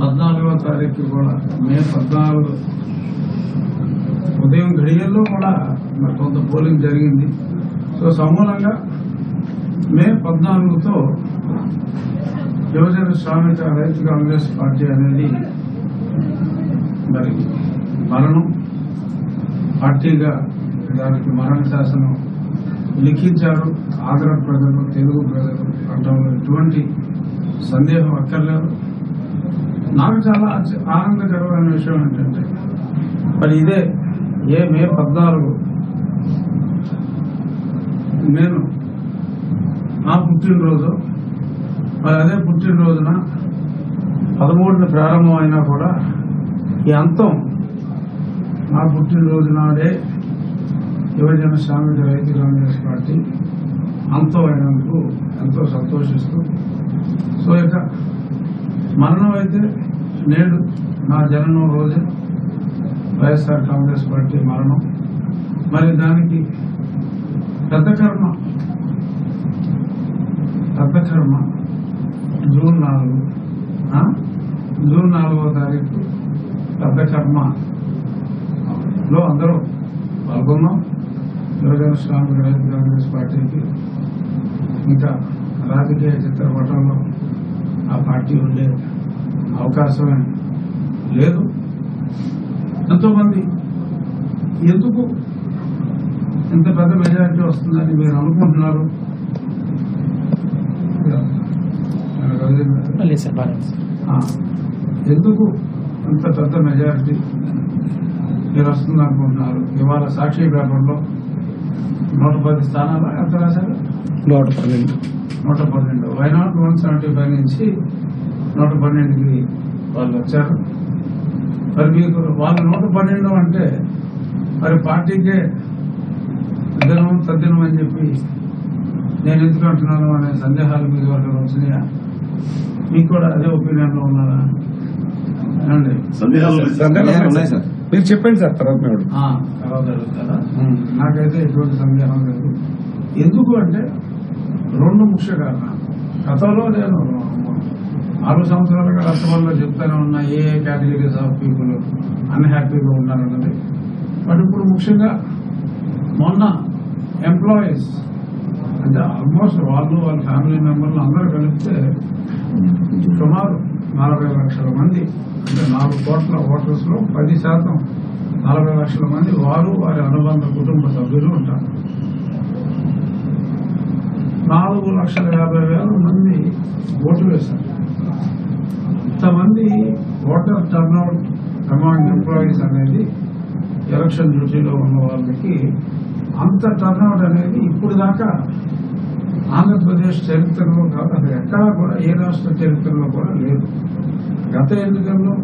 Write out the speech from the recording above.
పద్నాలుగో తారీఖు కూడా మే పద్నాలుగు. ఉదయం గడియల్లో కూడా మరి కొంత పోలింగ్ జరిగింది. సో సమూలంగా మే పద్నాలుగుతో యువజన శ్రామిక రైతు కాంగ్రెస్ పార్టీ అనేది మరి మరణం. పార్టీగా దానికి మరణ శాసనం లిఖించారు. ఆంధ్ర ప్రజలు తెలుగు ప్రజలు అంటారు ఎటువంటి సందేహం అక్కర్లేదు. నాకు చాలా ఆనందకరమైన విషయం ఏంటంటే మరి ఇదే ఏ మే పద్నాలుగు నేను నా పుట్టినరోజు మరి అదే పుట్టినరోజున పదమూడున ప్రారంభం అయినా కూడా ఈ అంతం నా పుట్టినరోజు నాడే యువజన శ్రామిక రైతు కాంగ్రెస్ పార్టీ అంతం అయినందుకు ఎంతో సంతోషిస్తూ సో ఇక మరణం అయితే నేడు నా జననం రోజే వైఎస్ఆర్ కాంగ్రెస్ పార్టీ మరణం. మరి దానికి పెద్ద కర్మ పెద్ద కర్మ. జూన్ నాలుగు జూన్ నాలుగో తారీఖు పెద్ద అందరూ పాల్గొన్నాం. యువజన స్వామి రైతు కాంగ్రెస్ పార్టీకి. ఇంకా రాజకీయ చిత్రపటంలో ఆ పార్టీ ఉండే అవకాశమే లేదు. ఎంతోమంది ఎందుకు ఇంత పెద్ద మెజారిటీ వస్తుందని మీరు అనుకుంటున్నారు? ఎందుకు ఇంత పెద్ద మెజారిటీ మీరు వస్తుంది అనుకుంటున్నారు? ఇవాళ సాక్షి పేపర్లో నూట పది స్థానాలు ఎంత రాశారు. నూట పన్నెండు. నూట పన్నెండు. వైనాట్ వన్ సెవెంటీ ఫైవ్ నుంచి నూట పన్నెండుకి వాళ్ళు వచ్చారు. మరి మీకు వాళ్ళు నూట పన్నెండు అంటే మరి పార్టీకే దినం తద్దినం అని చెప్పి నేను ఎందుకు అంటున్నాను అనే సందేహాలు మీకు ఎవరికైనా వచ్చినాయా? మీకు కూడా అదే ఒపీనియన్లో ఉన్నారా? ఏమండి? సందేహాలు సందేహాలు ఉన్నాయి సార్. మీరు చెప్పండి సార్ తర్వాత మేము తర్వాత అడుగుతారా నాకైతే ఎటువంటి సందేహం లేదు. ఎందుకు అంటే రెండు ముఖ్య కారణాలు గతంలో నేను ఆరు సంవత్సరాలుగా రాష్ట్రంలో చెప్తానే ఉన్న ఏ ఏ కేటగిరీస్ ఆఫ్ పీపుల్ అన్హ్యాపీగా ఉన్నారన్నది బట్ ఇప్పుడు ముఖ్యంగా మొన్న ఎంప్లాయీస్ అంటే ఆల్మోస్ట్ వాళ్ళు వాళ్ళ ఫ్యామిలీ మెంబర్లు అందరూ కలిపితే సుమారు నలభై లక్షల మంది అంటే నాలుగు కోట్ల ఓటర్స్లో పది శాతం నలభై లక్షల మంది వారు వారి అనుబంధ కుటుంబ సభ్యులు ఉంటారు. నాలుగు లక్షల యాభై వేల మంది ఓటు వేశారు. ఇంతమంది ఓటర్ టర్న్అవుట్ అమాంగ్ ఎంప్లాయీస్ అనేది ఎలక్షన్ డ్యూటీలో ఉన్న వాళ్ళకి అంత టర్న్అవుట్ అనేది ఇప్పుడు దాకా ఆంధ్రప్రదేశ్ చరిత్రలో కాదు అసలు ఎక్కడా కూడా ఏ రాష్ట్ర చరిత్రలో కూడా లేదు. గత ఎన్నికల్లో